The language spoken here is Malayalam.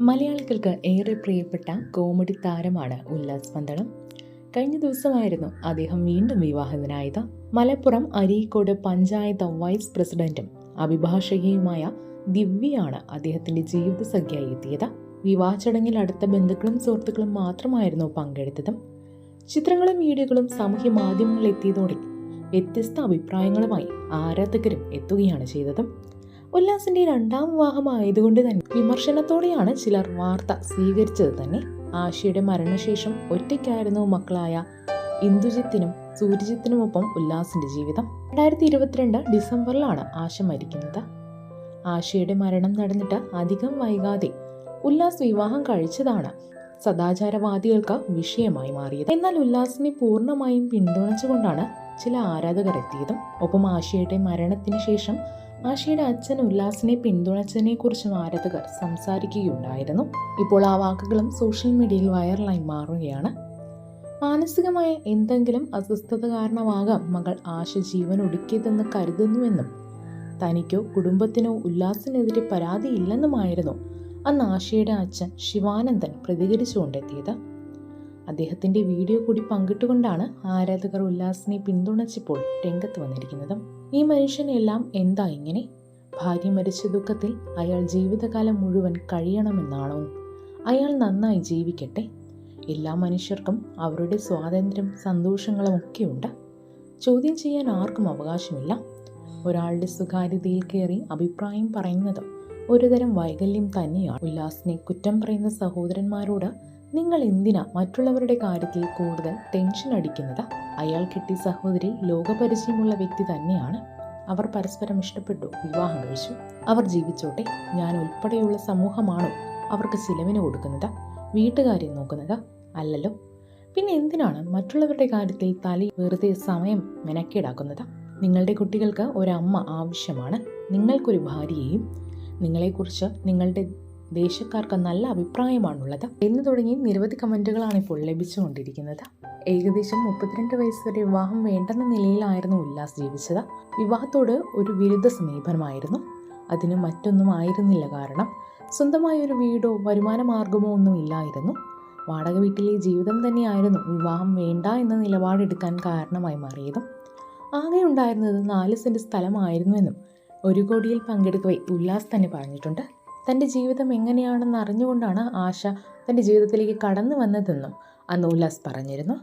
മലയാളികൾക്ക് ഏറെ പ്രിയപ്പെട്ട കോമഡി താരമാണ് ഉല്ലാസ് പന്തളം. കഴിഞ്ഞ ദിവസമായിരുന്നു അദ്ദേഹം വീണ്ടും വിവാഹിതനായത്. മലപ്പുറം അരീക്കോട് പഞ്ചായത്ത് വൈസ് പ്രസിഡന്റും അഭിഭാഷകയുമായ ദിവ്യയാണ് അദ്ദേഹത്തിന്റെ ജീവിതസഖ്യയായി എത്തിയത്. വിവാഹ ചടങ്ങിൽ അടുത്ത ബന്ധുക്കളും സുഹൃത്തുക്കളും മാത്രമായിരുന്നു പങ്കെടുത്തതും. ചിത്രങ്ങളും വീഡിയോകളും സാമൂഹ്യ മാധ്യമങ്ങളിൽ എത്തിയതോടെ വ്യത്യസ്ത അഭിപ്രായങ്ങളുമായി ആരാധകരും എത്തുകയാണ് ചെയ്തത്. ഉല്ലാസിന്റെ രണ്ടാം വിവാഹം ആയതുകൊണ്ട് തന്നെ വിമർശനത്തോടെയാണ് ചിലർ വാർത്ത സ്വീകരിച്ചത് തന്നെ. ആശയുടെ മരണശേഷം ഒറ്റയ്ക്കായിരുന്നു മക്കളായ ഇന്ദുജിത്തിനും സൂര്യജിത്തിനുമൊപ്പം ഉല്ലാസിന്റെ ജീവിതം. രണ്ടായിരത്തി ഇരുപത്തിരണ്ട് ഡിസംബറിലാണ് ആശ മരിക്കുന്നത്. ആശയുടെ മരണം നടന്നിട്ട് അധികം വൈകാതെ ഉല്ലാസ് വിവാഹം കഴിച്ചതാണ് സദാചാരവാദികൾക്ക് വിഷയമായി മാറിയത്. എന്നാൽ ഉല്ലാസിനെ പൂർണമായും പിന്തുണച്ചുകൊണ്ടാണ് ചില ആരാധകർ എത്തിയതും. ഒപ്പം ആശയുടെ മരണത്തിന് ശേഷം ആശയുടെ അച്ഛൻ ഉല്ലാസിനെ പിന്തുണച്ചതിനെക്കുറിച്ചും ആരാധകർ സംസാരിക്കുകയുണ്ടായിരുന്നു. ഇപ്പോൾ ആ വാക്കുകളും സോഷ്യൽ മീഡിയയിൽ വൈറലായി മാറുകയാണ്. മാനസികമായ എന്തെങ്കിലും അസ്വസ്ഥത കാരണമാകാം മകൾ ആശ ജീവൻ ഒടുക്കിയതെന്ന് കരുതുന്നുവെന്നും തനിക്കോ കുടുംബത്തിനോ ഉല്ലാസിനെതിരെ പരാതിയില്ലെന്നുമായിരുന്നു അന്ന് ആശയുടെ അച്ഛൻ ശിവാനന്ദൻ പ്രതികരിച്ചുകൊണ്ടെത്തിയത്. അദ്ദേഹത്തിന്റെ വീഡിയോ കൂടി പങ്കിട്ടുകൊണ്ടാണ് ആരാധകർ ഉല്ലാസിനെ പിന്തുണച്ചപ്പോൾ രംഗത്ത് വന്നിരിക്കുന്നത്. ഈ മനുഷ്യനെല്ലാം എന്താ ഇങ്ങനെ? ഭാര്യ മരിച്ച ദുഃഖത്തിൽ അയാൾ ജീവിതകാലം മുഴുവൻ കഴിയണമെന്നാണോ? അയാൾ നന്നായി ജീവിക്കട്ടെ. എല്ലാ മനുഷ്യർക്കും അവരുടെ സ്വാതന്ത്ര്യം സന്തോഷങ്ങളും ഒക്കെയുണ്ട് ചോദ്യം ചെയ്യാൻ ആർക്കും അവകാശമില്ല. ഒരാളുടെ സ്വകാര്യതയിൽ കയറി അഭിപ്രായം പറയുന്നത് ഒരുതരം വൈകല്യം തന്നെയാണ്. ഉല്ലാസിനെ കുറ്റം പറയുന്ന സഹോദരന്മാരോട് നിങ്ങൾ എന്തിനാ മറ്റുള്ളവരുടെ കാര്യത്തിൽ കൂടുതൽ ടെൻഷൻ അടിക്കുന്നത്? അയാൾ കിട്ടിയ സഹോദരി ലോകപരിചയമുള്ള വ്യക്തി തന്നെയാണ്. അവർ പരസ്പരം ഇഷ്ടപ്പെട്ടു വിവാഹം കഴിച്ചു. അവർ ജീവിച്ചോട്ടെ ഞാൻ ഉൾപ്പെടെയുള്ള സമൂഹമാണോ അവർക്ക് ചിലവിന് കൊടുക്കുന്നത്? വീട്ടുകാരെ നോക്കുന്നത്? അല്ലല്ലോ. പിന്നെ എന്തിനാണ് മറ്റുള്ളവരുടെ കാര്യത്തിൽ തലി വെറുതെ സമയം മെനക്കേടാക്കുന്നത്? നിങ്ങളുടെ കുട്ടികൾക്ക് ഒരമ്മ ആവശ്യമാണ്. നിങ്ങൾക്കൊരു ഭാര്യയെയും നിങ്ങളെക്കുറിച്ച് നിങ്ങളുടെ ദേശക്കാർക്ക് നല്ല അഭിപ്രായമാണുള്ളത് എന്ന് തുടങ്ങി നിരവധി കമന്റുകളാണ് ഇപ്പോൾ ലഭിച്ചുകൊണ്ടിരിക്കുന്നത്. ഏകദേശം മുപ്പത്തിരണ്ട് വയസ്സ് വരെ വിവാഹം വേണ്ടെന്ന നിലയിലായിരുന്നു ഉല്ലാസ് ജീവിച്ചത്. വിവാഹത്തോട് ഒരു വിരുദ്ധ സമീപനമായിരുന്നു. അതിന് മറ്റൊന്നും ആയിരുന്നില്ല കാരണം സ്വന്തമായ ഒരു വീടോ വരുമാന മാർഗമോ ഒന്നും ഇല്ലായിരുന്നു. വാടക വീട്ടിലെ ജീവിതം തന്നെയായിരുന്നു വിവാഹം വേണ്ട എന്ന നിലപാടെടുക്കാൻ കാരണമായി മാറിയതും. ആകെ ഉണ്ടായിരുന്നത് നാല് സെന്റ് സ്ഥലമായിരുന്നുവെന്നും ഒരു കോടിയിൽ പങ്കെടുക്കവേ ഉല്ലാസ് തന്നെ പറഞ്ഞിട്ടുണ്ട്. തന്റെ ജീവിതം എങ്ങനെയാണെന്ന് അറിഞ്ഞുകൊണ്ടാണ് ആശ തന്റെ ജീവിതത്തിലേക്ക് കടന്നു വന്നതെന്നും അന്ന് ഉല്ലാസ് പറഞ്ഞിരുന്നു.